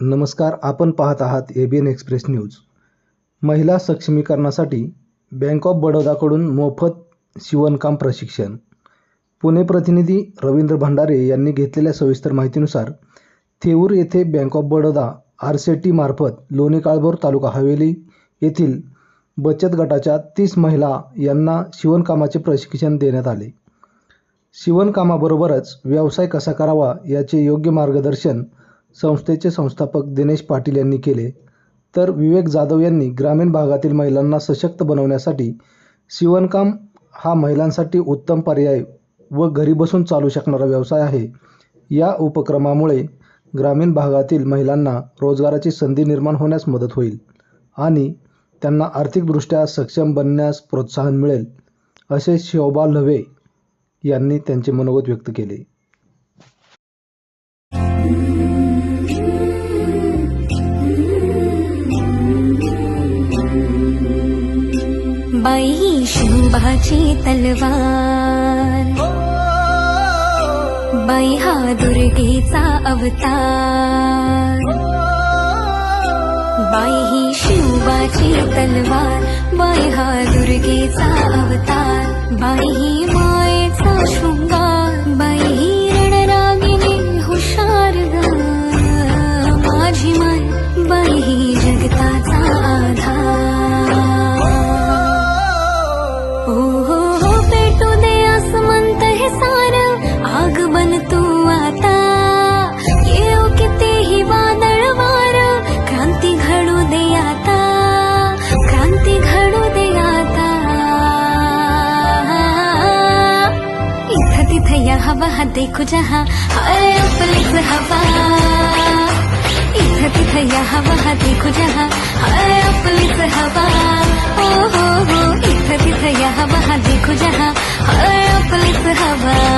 नमस्कार आपण पाहत आहात A B N express news महिला सक्षमीकरणासाठी बँक ऑफ बडोदाकडून मोफत शिवणकाम प्रशिक्षण. पुणे प्रतिनिधी रवींद्र भंडारे यांनी घेतलेल्या सविस्तर माहितीनुसार थेऊर येथे bank of Baroda R C T मार्फत लोणी काळभोर तालुका हवेली येथील बचत गटाच्या तीस महिला यांना शिवणकामाचे प्रशिक्षण देण्यात आले. शिवणकामाबरोबरच व्यवसाय कसा करावा याचे योग्य मार्गदर्शन संस्थेचे संस्थापक दिनेश पाटील यांनी केले. तर विवेक जाधव यांनी ग्रामीण भागातील महिलांना सशक्त बनवण्यासाठी शिवणकाम हा महिलांसाठी उत्तम पर्याय व घरी बसून चालू शकणारा व्यवसाय आहे. या उपक्रमामुळे ग्रामीण भागातील महिलांना रोजगाराची संधी निर्माण होण्यास मदत होईल आणि त्यांना आर्थिकदृष्ट्या सक्षम बनण्यास प्रोत्साहन मिळेल असे शोभा लव्हे यांनी त्यांचे मनोगत व्यक्त केले. बाई ही शिंबाची तलवार. बाई हा दुर्गेचा अवतार. बाई ही शिवबाची तलवार बाई हा दुर्गेचा अवतार. बाई ही मायेचा शृंगार बाई ही रणरागिनी हुशार माझी माय बाई ही जगताचा भैया हवा वह देखो जहाँ। हर उपलित हवा। इधर भैया हवा वह देखो जहाँ। हर उपलित हवा। ओ हो हो इधर भैया हवा वह देखो जहाँ। हर उपलित हवा।